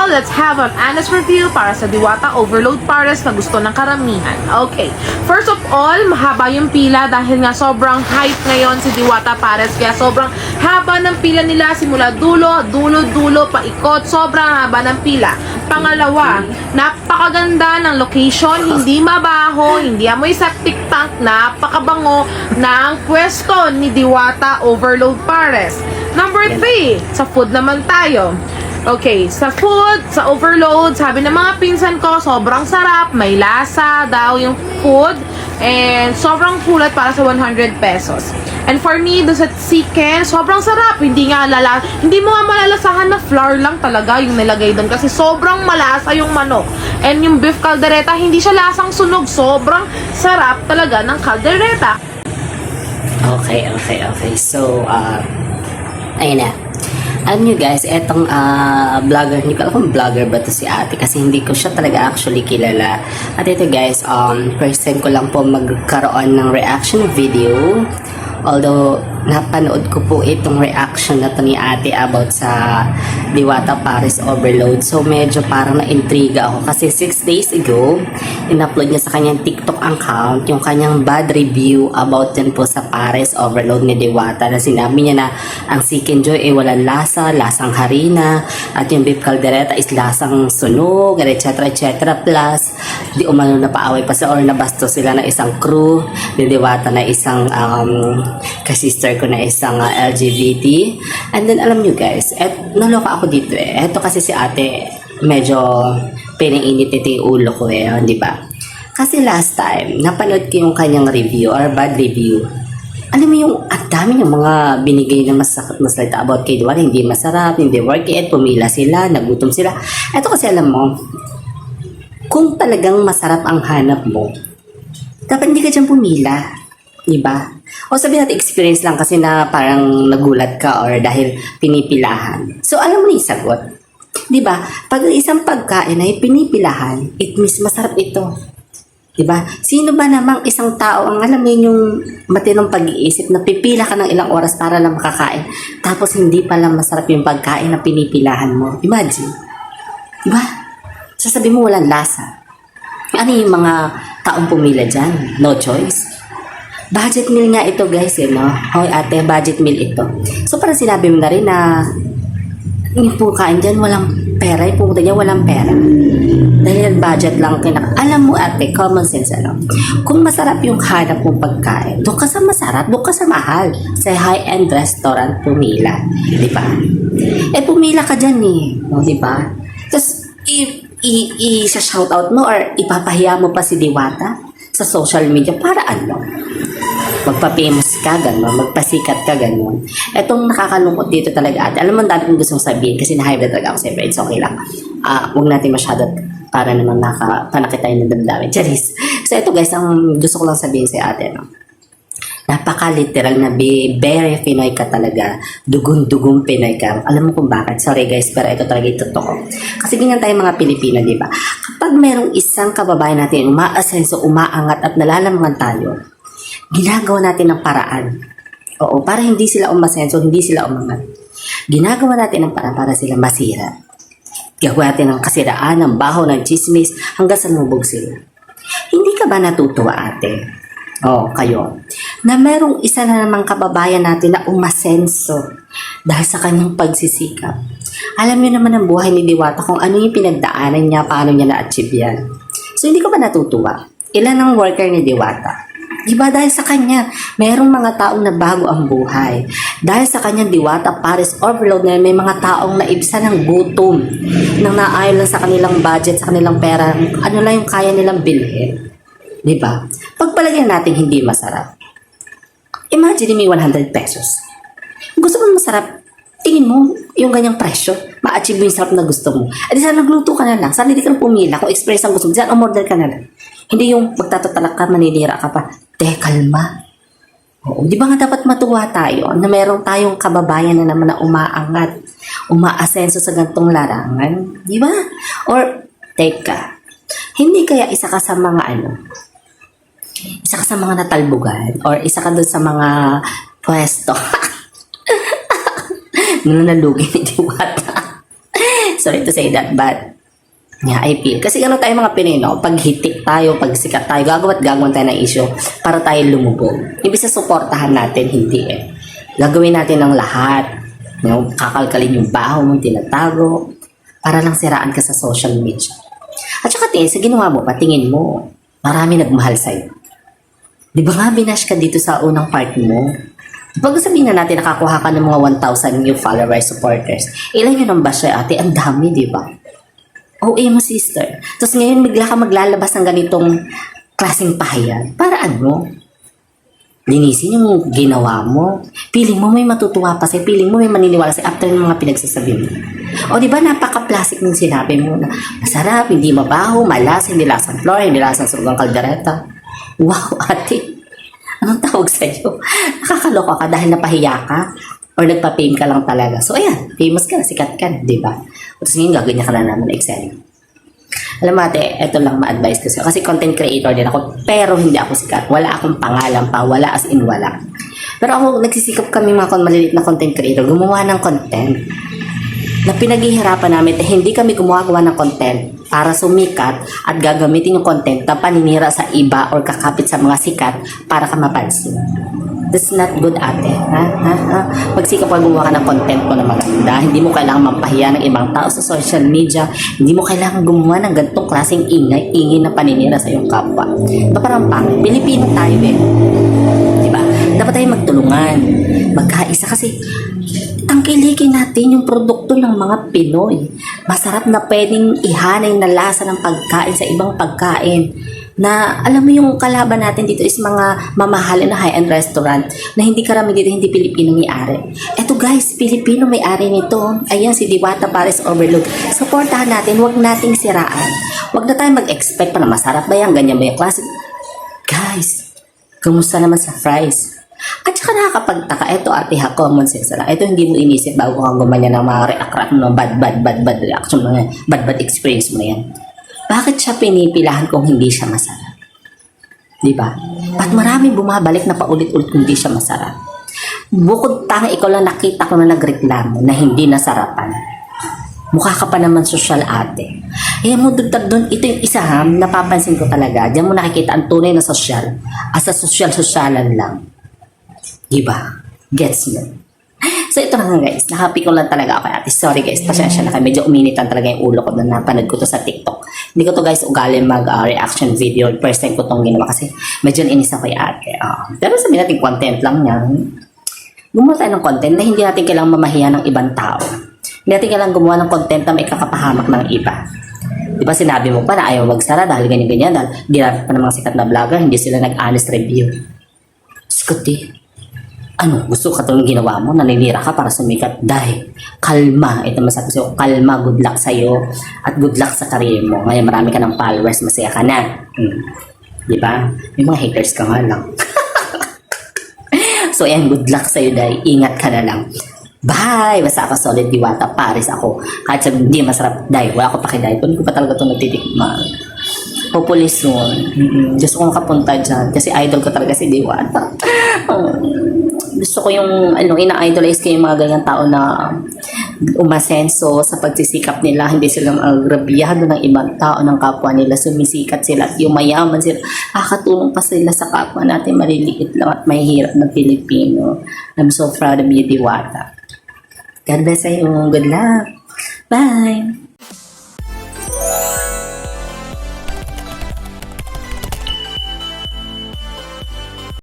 All, let's have an honest review para sa Diwata Overload Pares na gusto ng karamihan. Okay, first of all, mahaba yung pila dahil nga sobrang hype ngayon si Diwata Pares kaya sobrang haba ng pila nila simula dulo, dulo, dulo, paikot, sobrang haba ng pila. Pangalawa, napakaganda ng location, hindi mabaho, hindi amoy septic tank, napakabango ng pwesto ni Diwata Overload Pares. Number 3, sa food naman tayo. Okay, sa food, sa overload, sabi ng mga pinsan ko, sobrang sarap, may lasa daw yung food, and sobrang kulat para sa 100 pesos. And for me, doon sa chicken, sobrang sarap, hindi nga lala, hindi mo nga malalasahan na flour lang talaga yung nilagay doon kasi sobrang malasa yung manok. And yung beef caldereta, hindi siya lasang sunog, sobrang sarap talaga ng caldereta. Okay, okay, okay. So, uh, ayun na. Alam nyo guys, etong ah, vlogger, hindi ko alam vlogger ba to si ate kasi hindi ko siya talaga actually kilala. At ito guys, um, first time ko lang po magkaroon ng reaction video. Although, napanood ko po itong reaction na to ni ate about sa Diwata Paris Overload. So, medyo parang na-intriga ako kasi 6 days ago, in-upload niya sa kanyang TikTok account yung kanyang bad review about din po sa Paris Overload ni Diwata na sinabi niya na ang Chicken Joy ay walang lasa, lasang harina, at yung beef caldereta is lasang sunog, etc. etc. Plus, di umano na paaway pa sa or nabasto sila ng isang crew ni Diwata na isang um, kasister ko na isang uh, LGBT. And then alam nyo guys, et, naloka ako dito eh. Eto kasi si ate, medyo pinainit ito yung ulo ko eh, di ba? Kasi last time, napanood ko yung kanyang review or bad review. Alam mo yung, ang dami yung mga binigay na masakit na salita about kay Diwata, hindi masarap, hindi work it, pumila sila, nagutom sila. Eto kasi alam mo, kung talagang masarap ang hanap mo, dapat hindi ka dyan pumila. Diba? O sabi natin experience lang kasi na parang nagulat ka or dahil pinipilahan. So alam mo na sagot. Diba? Pag ang isang pagkain ay pinipilahan, it means masarap ito. Diba? Sino ba namang isang tao ang alam mo yung matinong pag-iisip na pipila ka ng ilang oras para lang makakain tapos hindi pala masarap yung pagkain na pinipilahan mo. Imagine. Diba? Sasabi mo walang lasa. Ano yung mga taong pumila dyan? No choice. Budget meal nga ito guys eh, no? Hoy ate, budget meal ito. So parang sinabi mo na rin na yung pagkain dyan, walang pera. Yung pumunta dyan, walang pera. Dahil budget lang kinak... Alam mo ate, common sense ano. Kung masarap yung hanap mong pagkain, doon ka sa masarap, doon ka sa mahal. Sa high-end restaurant, pumila. Di ba? Eh, pumila ka dyan eh. No, di ba? Tapos, i, i, i, mo or ipapahiya mo pa si Diwata sa social media para ano? Magpa-famous ka, gano'n, magpasikat ka, gano'n. Etong nakakalungkot dito talaga ate. Alam mo, dami kong gustong sabihin kasi na-hype na talaga ako sa friends. Okay lang. Ah, huwag natin masyado para naman nakapanakitay ng damdamin. Charis. So, ito guys, ang gusto ko lang sabihin sa ate, no? Napaka-literal na be, very Pinoy ka talaga. Dugun-dugung Pinoy ka. Alam mo kung bakit? Sorry guys, pero ito talaga yung totoo. Kasi ganyan tayo mga Pilipino, di ba? Kapag merong isang kababayan natin umaasenso, umaangat at nalalamangan tayo, ginagawa natin ng paraan. Oo, para hindi sila umasenso, hindi sila umangat. Ginagawa natin ng paraan para sila masira. Gagawa natin ng kasiraan, ng baho, ng chismis, hanggang sa lumubog sila. Hindi ka ba natutuwa ate? Oo, kayo. Na merong isa na namang kababayan natin na umasenso dahil sa kanyang pagsisikap. Alam niyo naman ang buhay ni Diwata kung ano yung pinagdaanan niya, paano niya na-achieve yan. So, hindi ko ba natutuwa? Ilan ang worker ni Diwata? Diba dahil sa kanya, merong mga taong na bago ang buhay. Dahil sa kanyang diwata, Paris Overload na may mga taong naibsa ng gutom, nang naayon lang sa kanilang budget, sa kanilang pera, ano lang yung kaya nilang bilhin. Diba? Pagpalagyan natin hindi masarap. Imagine may 100 pesos. Gusto mo masarap, tingin mo yung ganyang presyo, ma-achieve mo yung sarap na gusto mo. At sana nagluto ka na lang, sana hindi ka na pumila, kung express ang gusto mo, sana umorder ka na lang. Hindi yung magtatatalak ka, maninira ka pa. Te, kalma. Oo, di ba nga dapat matuwa tayo na meron tayong kababayan na naman na umaangat, umaasenso sa gantong larangan? Di ba? Or, teka, hindi kaya isa ka sa mga ano, isa ka sa mga natalbugan or isa ka doon sa mga pwesto. Nananalugi ni Diwata Sorry to say that, but yeah, I feel. Kasi ano tayo mga Pinoy, no? Pag hitik tayo, pag sikat tayo, gagawa at gagawin tayo ng issue para tayo lumubog. Ibig sa suportahan natin, hindi eh. Gagawin natin ng lahat. No? Kakalkalin yung baho mong tinatago para lang siraan ka sa social media. At saka tingin, sa ginawa mo, patingin mo, marami nagmahal sa'yo. Di ba nga binash ka dito sa unang part mo? Pag sabihin na natin nakakuha ka ng mga 1,000 new followers, supporters, ilan yun ang bash ate? Ang dami, di ba? OA mo, sister. Tapos ngayon, bigla ka maglalabas ng ganitong klaseng pahayan. Para ano? Linisin yung ginawa mo. Piling mo may matutuwa pa sa'yo. Piling mo may maniniwala sa'yo after ng mga pinagsasabi mo. O di ba napaka-plastic ng sinabi mo na masarap, hindi mabaho, malas, hindi lasang floor, hindi lasang surugang kaldereta. Wow, ate. Anong tawag sa'yo? Nakakaloka ka dahil napahiya ka or nagpa-fame ka lang talaga. So, ayan, famous ka, sikat ka, na, di ba? Tapos ngayon, gagawin ka na naman excel. Alam mo ate, ito lang ma-advise ko sa'yo. Kasi content creator din ako, pero hindi ako sikat. Wala akong pangalan pa, wala as in wala. Pero ako, nagsisikap kami mga maliliit na content creator, gumawa ng content na pinaghihirapan namin eh, hindi kami gumagawa ng content para sumikat at gagamitin yung content na paninira sa iba or kakapit sa mga sikat para ka mapansin. That's not good ate. Ha? Ha? Ha? Magsikap ka gumawa ka ng content mo na maganda. Hindi mo kailangan mampahiya ng ibang tao sa social media. Hindi mo kailangan gumawa ng ganitong klaseng ingay, ingay na paninira sa iyong kapwa. Pangit. Pilipino tayo eh. Diba? Dapat tayo magtulungan. Magkaisa kasi tangkilikin natin yung produkto ng mga Pinoy. Masarap na pwedeng ihanay na lasa ng pagkain sa ibang pagkain. Na alam mo yung kalaban natin dito is mga mamahalin na high-end restaurant na hindi karami dito, hindi Pilipino may-ari. Eto guys, Pilipino may-ari nito. Ayan, si Diwata Paris Overlook. Supportahan natin, huwag nating siraan. Huwag na tayo mag-expect pa na masarap ba yan, ganyan ba yung klase. Guys, kumusta naman sa fries? At saka nakakapagtaka, eto ate ha, common sense lang. Ito hindi mo inisip bago ka gumanyan ng mga react ng bad, bad, bad, bad reaction mo. Bad, bad experience mo yan. Bakit siya pinipilahan kung hindi siya masarap? Di ba? At maraming bumabalik na paulit-ulit kung hindi siya masarap. Bukod tanga ikaw lang nakita ko na nagreklamo na hindi nasarapan. Mukha ka pa naman social ate. Eh mo dagdag doon, ito yung isa ha, napapansin ko talaga. Diyan mo nakikita ang tunay na social. As a social-socialan lang. Diba? Gets mo? So ito na nga guys, na-happy ko lang talaga ako ate. Sorry guys, pasensya na kayo. Medyo uminitan talaga yung ulo ko na napanood ko to sa TikTok. Hindi ko to guys ugali mag-reaction video. First time ko tong ginawa kasi medyo inis ako kay ate. Ah, pero sabihin natin content lang yan. Gumawa tayo ng content na hindi natin kailangang mamahiya ng ibang tao. Hindi natin kailangang gumawa ng content na may kakapahamak ng iba. Di ba sinabi mo pa na ayaw magsara dahil ganyan-ganyan dahil ginamit pa ng mga sikat na vlogger, hindi sila nag-honest review. Sikat. Ano, gusto ka itong ginawa mo, naninira ka para sumikat dahil kalma, ito masabi sa'yo, kalma, good luck sa'yo at good luck sa career mo. Ngayon marami ka ng followers, masaya ka na. Hmm. Di ba? May mga haters ka nga lang. so ayan, good luck sa'yo dahil ingat ka na lang. Bye! Basta ako solid diwata, Paris ako. Kahit sabi, hindi masarap dahil wala ko pakiday. Kung ko pa talaga ito natitikman. Hopefully soon. Mm-mm. Gusto ko makapunta dyan. Kasi idol ko talaga si Diwata. Gusto ko yung, ano, ina-idolize ko yung mga ganyang tao na umasenso sa pagsisikap nila. Hindi sila agrabyado ng ibang tao, ng kapwa nila. Sumisikat sila at yumayaman sila. Nakakatulong pa sila sa kapwa natin. Maliliit lang at mahihirap na Pilipino. I'm so proud of you, Diwata. God bless sa'yo. Good luck. Bye!